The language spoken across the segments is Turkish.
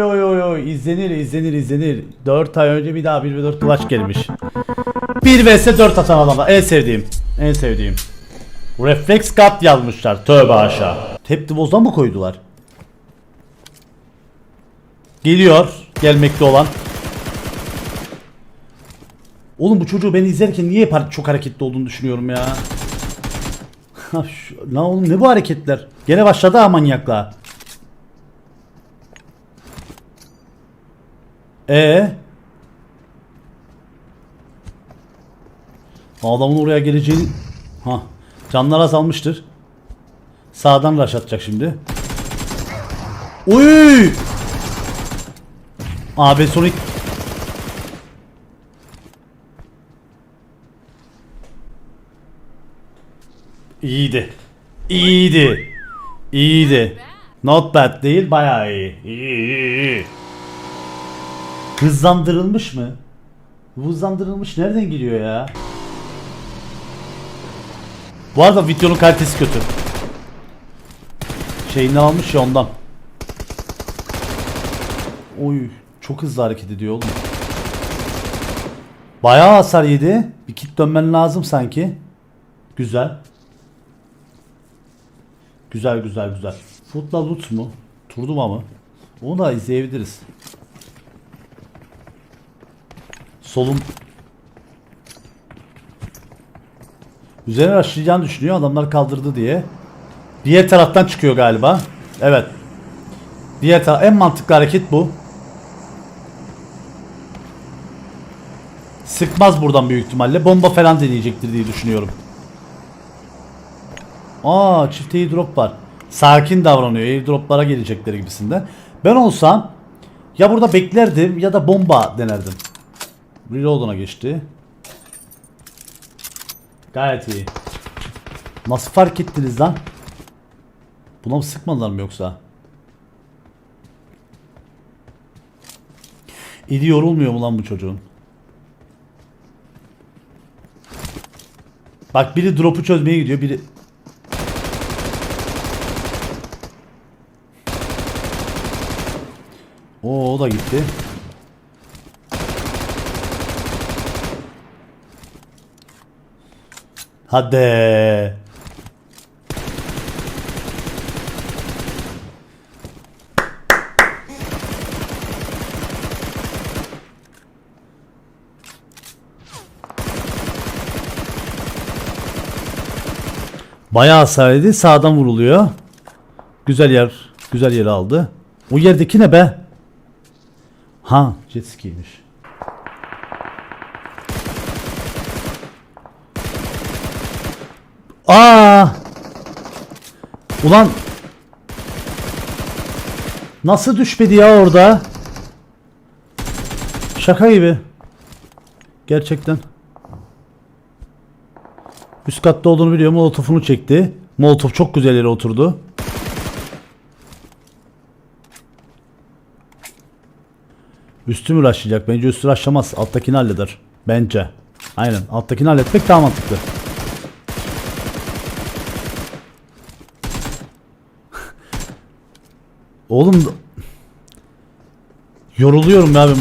Oy oy oy izlenir izlenir izlenir. 4 ay önce bir daha 1 ve 4 kulaç gelmiş. 1 vs 4 atan adamlar en sevdiğim. En sevdiğim. Reflex kat yazmışlar. Tövbe aşağı. Tepti bozdan mı koydular? Geliyor. Gelmekte olan. Oğlum bu çocuğu ben izlerken niye çok hareketli olduğunu düşünüyorum ya. Lan oğlum ne bu hareketler? Gene başladı ha manyakla. E Adamın oraya geleceğini ha canlar azalmıştır. Sağdan rush atacak şimdi. Uy! Abi Sonic İyiydi. İyiydi. İyiydi. Not bad değil bayağı iyi. İyi iyi iyi. Hızlandırılmış mı? Hızlandırılmış nereden geliyor ya? Bu arada videonun kalitesi kötü. Şeyini almış ya ondan. Oy çok hızlı hareket ediyor oğlum. Bayağı hasar yedi. Bir kit dönmen lazım sanki. Güzel. Güzel güzel güzel. Footla loot mu? Turduva mı? Onu da izleyebiliriz. Solum Üzerine başlayacağını düşünüyor adamlar kaldırdı diye. Diğer taraftan çıkıyor galiba. Evet. Diğer taraf en mantıklı hareket bu. Sıkmaz buradan büyük ihtimalle. Bomba falan deneyecektir diye düşünüyorum. Aa çift airdrop var. Sakin davranıyor. Airdroplara gelecekleri gibisinden. Ben olsam ya burada beklerdim ya da bomba denerdim. Reload'una geçti. Gayet iyi. Nasıl fark ettiniz lan? Buna mı sıkmadılar mı yoksa? İdi yorulmuyor mu lan bu çocuğun? Bak biri drop'u çözmeye gidiyor, biri Oo, o da gitti. Hadi. Bayağı hasar. Sağdan vuruluyor. Güzel yer. Güzel yeri aldı. O yerdeki ne be? Ha, jet ski'ymiş. Aa! Ulan Nasıl düşmedi ya orada? Şaka gibi. Gerçekten. Üst katta olduğunu biliyor. Molotof'unu çekti. Molotof çok güzel yere oturdu. Üstü mü raşlayacak? Bence üstü raşlamaz. Alttakini halleder. Bence. Aynen. Alttakini halletmek daha mantıklı. Oğlum yoruluyorum ya ben bu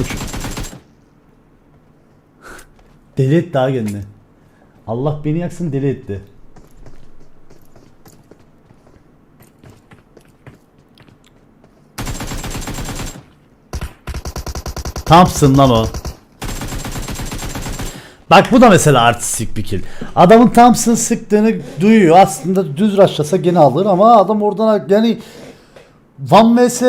Deli etti ha kendini. Allah beni yaksın deli etti. Thompson lan o. Bak bu da mesela artistik bir kill. Adamın Thompson sıktığını duyuyor. Aslında düz raşlasa gene alır ama adam oradan yani Van vs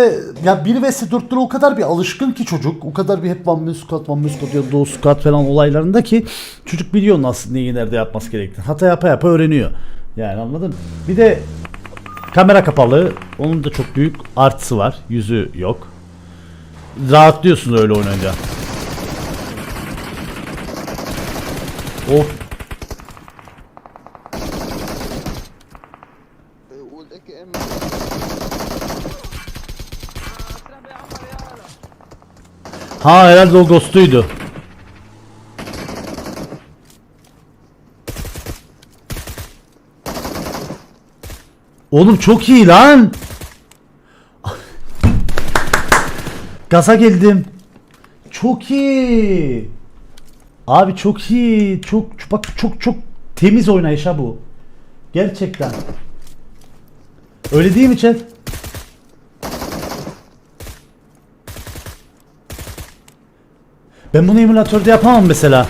ya 1 vs 4'lere o kadar bir alışkın ki çocuk. O kadar bir hep Van vs squat, Van vs squat ya da squat falan olaylarında ki çocuk biliyor nasıl neyi nerede yapması gerektiğini. Hata yapa yapa öğreniyor. Yani anladın mı? Bir de kamera kapalı. Onun da çok büyük artısı var. Yüzü yok. Rahatlıyorsun öyle oynayınca. Of Ha herhalde o ghost'uydu. Oğlum çok iyi lan. gaza geldim. Çok iyi. Abi çok iyi. Çok bak çok çok temiz oynayış ha bu. Gerçekten. Öyle değil mi chat? Ben bunu emülatörde yapamam mesela.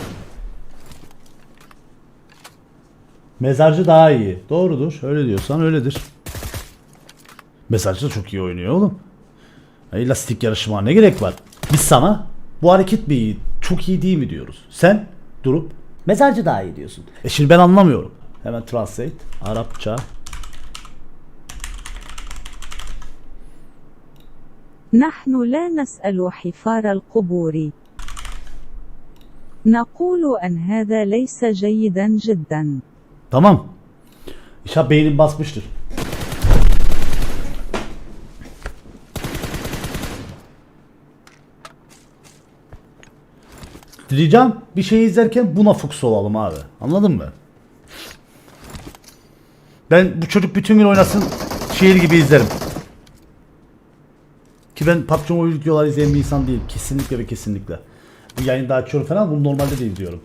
Mezarcı daha iyi. Doğrudur. Öyle diyorsan öyledir. Mezarcı da çok iyi oynuyor oğlum. Ya illa stick yarışma ne gerek var? Biz sana bu hareket mi iyi, çok iyi değil mi diyoruz. Sen durup mezarcı daha iyi diyorsun. E şimdi ben anlamıyorum. Hemen translate. Arapça. نحن لا نسأل حفار القبور. نقول أن هذا ليس جيدا جدا. Tamam. İnşallah beynim basmıştır. Diyeceğim bir şey izlerken buna fokus olalım abi. Anladın mı? Ben bu çocuk bütün gün oynasın şehir gibi izlerim. Ki ben PUBG Mobile videolar izleyen bir insan değilim. Kesinlikle ve kesinlikle. Bu yayında açıyorum falan bunu normalde de izliyorum.